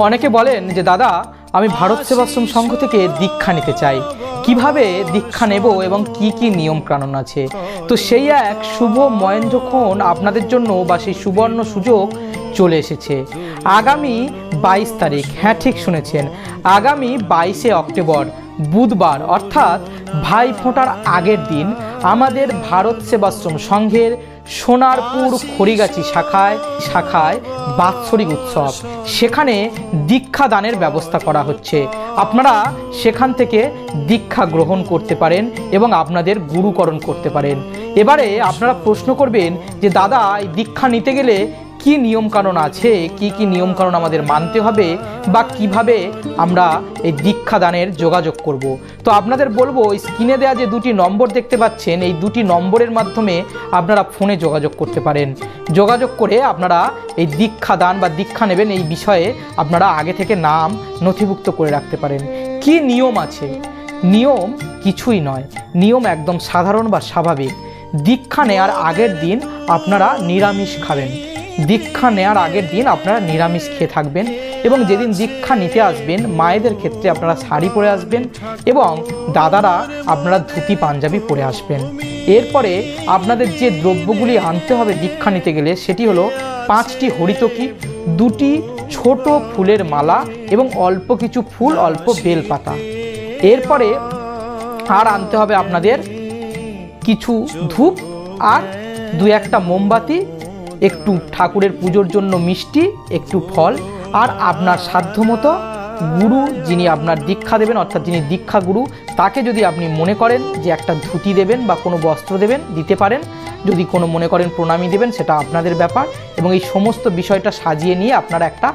অনেকে বলেন যে, দাদা, আমি ভারত সেবাশ্রম সংঘ থেকে দীক্ষা নিতে চাই। কীভাবে দীক্ষা নেব এবং কি কি নিয়ম কানুন আছে? তো সেই এক শুভ মহেন্দ্রক্ষণ আপনাদের জন্য বা সেই সুবর্ণ সুযোগ চলে এসেছে। আগামী বাইশ তারিখ হ্যাঁ ঠিক শুনেছেন। আগামী বাইশে অক্টোবর, বুধবার, অর্থাৎ ভাই ফোঁটার আগের দিন আমাদের ভারত সেবাশ্রম সংঘের সোনারপুর খড়িগাছি শাখায় শাখায় বাৎসরিক উৎসব। সেখানে দীক্ষা দানের ব্যবস্থা করা হচ্ছে। আপনারা সেখান থেকে দীক্ষা গ্রহণ করতে পারেন এবং আপনাদের গুরুকরণ করতে পারেন। এবারে আপনারা প্রশ্ন করবেন যে, দাদা, এই দীক্ষা নিতে গেলে কি নিয়মকানুন আছে, কি কি নিয়মকানুন আমাদের মানতে হবে, বা কীভাবে আমরা এই দীক্ষা দানের যোগাযোগ করব। তো আপনাদের বলব, স্ক্রিনে দেওয়া যে দুটি নম্বর দেখতে পাচ্ছেন, এই দুটি নম্বরের মাধ্যমে আপনারা ফোনে যোগাযোগ করতে পারেন। যোগাযোগ করে আপনারা এই দীক্ষা দান বা দীক্ষা নেবেন এই বিষয়ে আপনারা আগে থেকে নাম নথিভুক্ত করে রাখতে পারেন। কি নিয়ম আছে? নিয়ম কিছুই নয়। নিয়ম একদম সাধারণ বা স্বাভাবিক। দীক্ষা নেওয়ার আগের দিন আপনারা নিরামিষ খাবেন। দীক্ষা নেয়ার আগের দিন আপনারা নিরামিষ খেয়ে থাকবেন এবং যেদিন দীক্ষা নিতে আসবেন, মায়েদের ক্ষেত্রে আপনারা শাড়ি পরে আসবেন এবং দাদারা আপনারা ধুতি, পাঞ্জাবি পরে আসবেন। এরপরে আপনাদের যে দ্রব্যগুলি আনতে হবে দীক্ষা নিতে গেলে, সেটি হলো পাঁচটি হরিতকি, দুটি ছোট ফুলের মালা এবং অল্প কিছু ফুল, অল্প বেলপাতা। এরপরে আর আনতে হবে আপনাদের কিছু ধূপ আর দু একটা মোমবাতি একটু ঠাকুরের পুজোর জন্য মিষ্টি, একটু ফল, আর আপনার সাধ্যমতো গুরু যিনি আপনার দীক্ষা দেবেন, অর্থাৎ যিনি দীক্ষা গুরু, তাকে যদি আপনি মনে করেন যে একটা ধুতি দেবেন বা কোনো বস্ত্র দেবেন, দিতে পারেন। যদি কোনো মনে করেন প্রণামী দেবেন, সেটা আপনাদের ব্যাপার। এবং এই সমস্ত বিষয়টা সাজিয়ে নিয়ে আপনারা একটা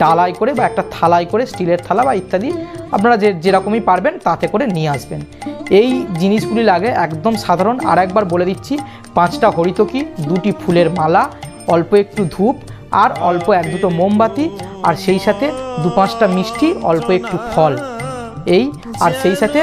ডালাই করে বা একটা থালায় করে, স্টিলের থালা বা ইত্যাদি আপনারা যে যেরকমই পারবেন, তাতে করে নিয়ে আসবেন। এই জিনিসগুলি লাগে একদম সাধারণ। আর একবার বলে দিচ্ছি, পাঁচটা হরিতকি, দুটি ফুলের মালা অল্প একটু ধূপ আর অল্প এক দুটো মোমবাতি আর সেই সাথে দু পাঁচটা মিষ্টি, অল্প একটু ফল। এই আর সেই সাথে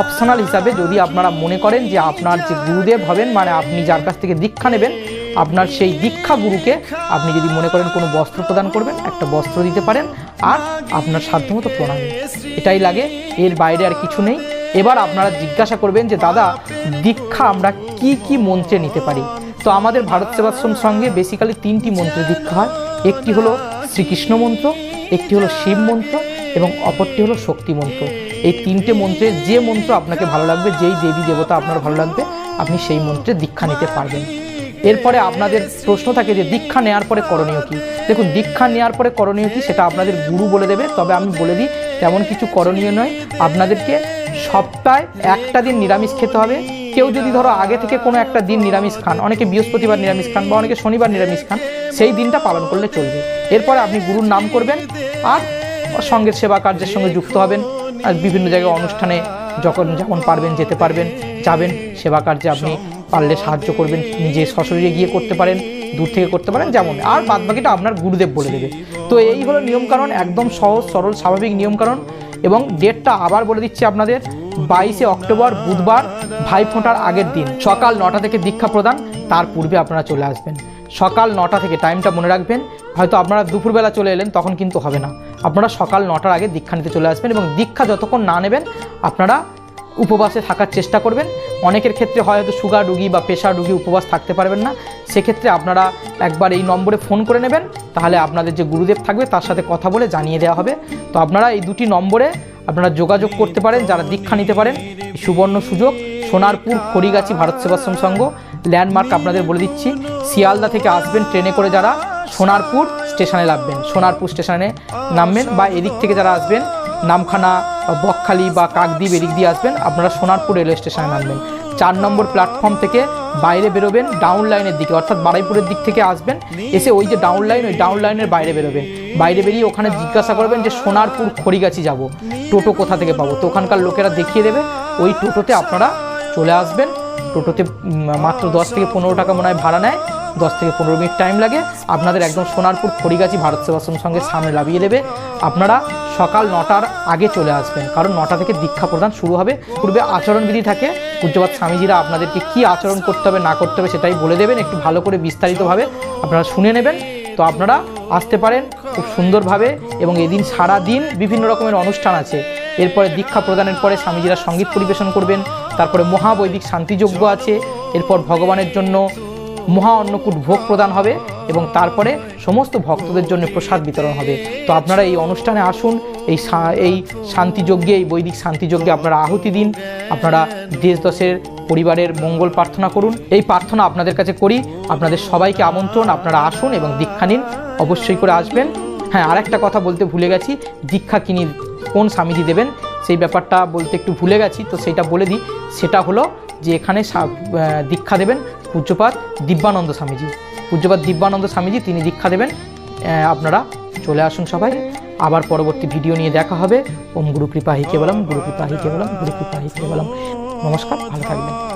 অপশনাল হিসাবে যদি আপনারা মনে করেন যে আপনার যে গুরুদেব হবেন মানে আপনি যার কাছ থেকে দীক্ষা নেবেন, আপনার সেই দীক্ষা গুরুকে আপনি যদি মনে করেন কোনো বস্ত্র প্রদান করবেন, একটা বস্ত্র দিতে পারেন আর আপনার সাধ্যমতো প্রণামী। এটাই লাগে, এর বাইরে আর কিছু নেই। এবার আপনারা জিজ্ঞাসা করবেন যে, দাদা, দীক্ষা আমরা কি কি মন্ত্রে নিতে পারি? তো আমাদের ভারত সেবাশ্রম সঙ্গে বেসিক্যালি তিনটি মন্ত্রে দীক্ষা হয়। একটি হলো শ্রীকৃষ্ণ মন্ত্র, একটি হলো শিব মন্ত্র এবং অপরটি হলো শক্তি মন্ত্র। এই তিনটে মন্ত্রে যে মন্ত্র আপনাকে ভালো লাগবে, যেই দেবী দেবতা আপনার ভালো লাগবে, আপনি সেই মন্ত্রে দীক্ষা নিতে পারবেন। এরপরে আপনাদের প্রশ্ন থাকে যে দীক্ষা নেওয়ার পরে করণীয় কী? দেখুন, দীক্ষা নেওয়ার পরে করণীয় কী সেটা আপনাদের গুরু বলে দেবে, তবে আমি বলে দিই, তেমন কিছু করণীয় নয়। আপনাদেরকে সপ্তাহে একটা দিন নিরামিষ খেতে হবে। কেউ যদি ধরো আগে থেকে কোনো একটা দিন নিরামিষ খান, অনেকে বৃহস্পতিবার নিরামিষ খান বা অনেকে শনিবার নিরামিষ খান, সেই দিনটা পালন করলে চলবে। এরপরে আপনি গুরুর নাম করবেন আর সঙ্গে সেবা কার্যের সঙ্গে যুক্ত হবেন। আর বিভিন্ন জায়গায় অনুষ্ঠানে যখন যেমন পারবেন যেতে পারবেন, যাবেন, সেবা কার্যে আপনি পারলে সাহায্য করবেন, নিজে সশরীরে গিয়ে করতে পারেন, দূর থেকে করতে পারেন, যেমন। আর বাদ বাকিটা আপনার গুরুদেব বলে দেবে। তো এই হলো নিয়মকানুন, একদম সহজ, সরল, স্বাভাবিক নিয়মকানুন। এবং ডেটটা আবার বলে দিচ্ছি আপনাদের বাইশে অক্টোবর বুধবার ভাইফোঁটার আগের দিন, সকাল নটা থেকে দীক্ষা প্রদান, তার পূর্বে আপনারা চলে আসবেন। সকাল নটা থেকে টাইমটা মনে রাখবেন, হয়তো আপনারা দুপুরবেলা চলে এলেন, তখন কিন্তু হবে না। আপনারা সকাল নটার আগে দীক্ষা নিতে চলে আসবেন এবং দীক্ষা যতক্ষণ না নেবেন, আপনারা উপবাসে থাকার চেষ্টা করবেন। অনেকের ক্ষেত্রে হয়তো সুগার রুগী বা প্রেশার রুগী উপবাস থাকতে পারবেন না। সেক্ষেত্রে আপনারা একবার এই নম্বরে ফোন করে নেবেন, তাহলে আপনাদের যে গুরুদেব থাকবে, তার সাথে কথা বলে জানিয়ে দেওয়া হবে। তো আপনারা এই দুটি নম্বরে আপনারা যোগাযোগ করতে পারেন, যারা দীক্ষা নিতে পারেন। সুবর্ণ সুযোগ, সোনারপুর করিগাছি ভারত সেবাশ্রম সংঘ। ল্যান্ডমার্ক আপনাদের বলে দিচ্ছি, শিয়ালদা থেকে আসবেন ট্রেনে করে যারা সোনারপুর স্টেশনে নামবেন। সোনারপুর স্টেশনে নামবেন বা এদিক থেকে যারা আসবেন, নামখানা, বকখালি বা কাকদ্বীপ এদিক দিয়ে আসবেন, আপনারা সোনারপুর রেলওয়ে স্টেশনে নামবেন। চার নম্বর প্ল্যাটফর্ম থেকে বাইরে বেরোবেন ডাউন লাইনের দিকে, অর্থাৎ বারাইপুরের দিক থেকে আসবেন, এসে ওই যে ডাউন লাইন ওই ডাউন লাইনের বাইরে বেরোবেন। বাইরে বেরিয়ে ওখানে জিজ্ঞাসা করবেন যে, সোনারপুর খড়িগাছি যাব, টোটো কোথা থেকে পাবো? তো ওখানকার লোকেরা দেখিয়ে দেবে, ওই টোটোতে আপনারা চলে আসবেন। টোটোতে মাত্র দশ থেকে পনেরো টাকা মনে হয় ভাড়া নেয়, দশ থেকে পনেরো মিনিট টাইম লাগে। আপনাদের একদম সোনারপুর খড়িগাছি ভারত সেবাশ্রম সঙ্গে সামনে লাভিয়ে দেবে। আপনারা সকাল নটার আগে চলে আসবেন। কারণ নটা থেকে দীক্ষা প্রদান শুরু হবে। পূর্বে আচরণবিধি থাকে। পূজ্যপাত স্বামীজিরা আপনাদেরকে কী আচরণ করতে হবে, না করতে হবে সেটাই বলে দেবেন। একটু ভালো করে বিস্তারিতভাবে আপনারা শুনে নেবেন। তো আপনারা আসতে পারেন খুব সুন্দরভাবে এবং এদিন সারা দিন বিভিন্ন রকমের অনুষ্ঠান আছে। এরপরে দীক্ষা প্রদানের পরে স্বামীজিরা সংগীত পরিবেশন করবেন। তারপরে মহাবৈদিক শান্তিযজ্ঞ আছে। এরপর ভগবানের জন্য মহা অন্নকূট ভোগ প্রদান হবে। এবং তারপরে সমস্ত ভক্তদের জন্য প্রসাদ বিতরণ হবে। তো আপনারা এই অনুষ্ঠানে আসুন, এই এই শান্তিযজ্ঞে, এই বৈদিক শান্তিযজ্ঞে আপনারা আহুতি দিন। আপনারা দেশ দশের পরিবারের মঙ্গল প্রার্থনা করুন। এই প্রার্থনা আপনাদের কাছে করি। আপনাদের সবাইকে আমন্ত্রণ, আপনারা আসুন এবং দীক্ষা নিন। অবশ্যই করে আসবেন। হ্যাঁ আর একটা কথা বলতে ভুলে গেছি। দীক্ষা কিনি, কোন স্বামীজি দেবেন? সেই ব্যাপারটা বলতে একটু ভুলে গেছি, তো সেটা বলে দিই। সেটা হলো যে এখানে দীক্ষা দেবেন পূজ্যপাত দিব্যানন্দ স্বামীজি। পূজ্যপাত দিব্যানন্দ স্বামীজি, তিনি দীক্ষা দেবেন। আপনারা চলে আসুন সবাই। আবার পরবর্তী ভিডিও নিয়ে দেখা হবে। ওম গুরু কৃপা হিকে বলাম গুরু কৃপা হিকে বলাম গুরু কৃপা হিকে বলাম নমস্কার, ভালো থাকবেন।